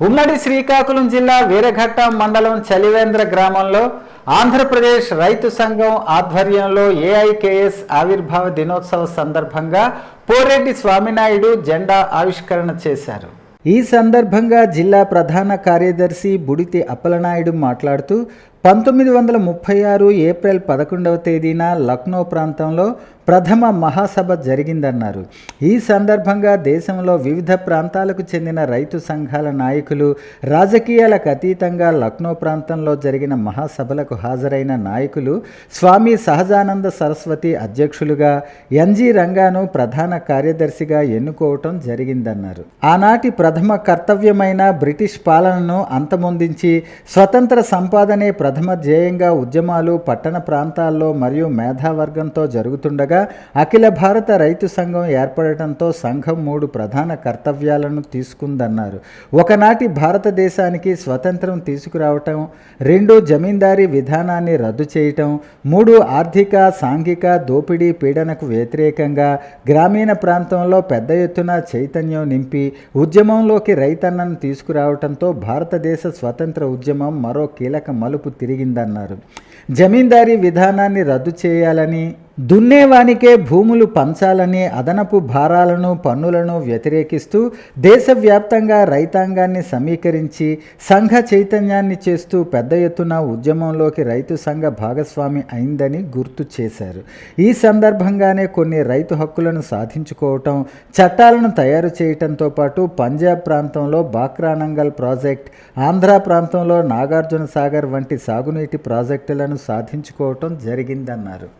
ఉమ్మడి శ్రీకాకుళం జిల్లా వీరఘట్ట మండలం చలివేంద్ర గ్రామంలో ఆంధ్రప్రదేశ్ రైతు సంఘం ఆధ్వర్యంలో ఏఐకేఎస్ ఆవిర్భావ దినోత్సవ సందర్భంగా పోరెడ్డి స్వామినాయుడు జెండా ఆవిష్కరణ చేశారు. ఈ సందర్భంగా జిల్లా ప్రధాన కార్యదర్శి బుడితి అప్పలనాయుడు మాట్లాడుతూ పంతొమ్మిది వందల ముప్పై ఆరు ఏప్రిల్ పదకొండవ తేదీన లక్నో ప్రాంతంలో ప్రథమ మహాసభ జరిగిందన్నారు. ఈ సందర్భంగా దేశంలో వివిధ ప్రాంతాలకు చెందిన రైతు సంఘాల నాయకులు రాజకీయాలకు అతీతంగా లక్నో ప్రాంతంలో జరిగిన మహాసభలకు హాజరైన నాయకులు స్వామి సహజానంద సరస్వతి అధ్యక్షులుగా ఎన్జి రంగాను ప్రధాన కార్యదర్శిగా ఎన్నుకోవటం జరిగిందన్నారు. ఆనాటి ప్రథమ కర్తవ్యమైన బ్రిటిష్ పాలనను అంతమొందించి స్వతంత్ర సంపాదనే ప్రథమ ధ్యేయంగా ఉద్యమాలు పట్టణ ప్రాంతాల్లో మరియు మేధావర్గంతో జరుగుతుండగా అఖిల భారత రైతు సంఘం ఏర్పడటంతో సంఘం మూడు ప్రధాన కర్తవ్యాలను తీసుకుందన్నారు. ఒకనాటి భారతదేశానికి స్వతంత్రం తీసుకురావటం రెండు జమీందారీ విధానాన్ని రద్దు చేయటం మూడు ఆర్థిక సాంఘిక దోపిడీ పీడనకు వ్యతిరేకంగా గ్రామీణ ప్రాంతంలో పెద్ద ఎత్తున చైతన్యం నింపి ఉద్యమంలోకి రైతన్నను తీసుకురావటంతో భారతదేశ స్వతంత్ర ఉద్యమం మరో కీలక మలుపు తిరిగిందన్నారు. జమీందారీ విధానాన్ని రద్దు చేయాలని దున్నేవానికే భూములు పంచాలని అదనపు భారాలను పన్నులను వ్యతిరేకిస్తూ దేశవ్యాప్తంగా రైతాంగాన్ని సమీకరించి సంఘ చైతన్యాన్ని చేస్తూ పెద్ద ఎత్తున ఉద్యమంలోకి రైతు సంఘ భాగస్వామి అయిందని గుర్తు చేశారు. ఈ సందర్భంగానే కొన్ని రైతు హక్కులను సాధించుకోవటం చట్టాలను తయారు చేయటంతో పాటు పంజాబ్ ప్రాంతంలో బాక్రానంగల్ ప్రాజెక్ట్ ఆంధ్ర ప్రాంతంలో నాగార్జున సాగర్ వంటి సాగునీటి ప్రాజెక్టులను సాధించుకోవటం జరిగిందన్నారు.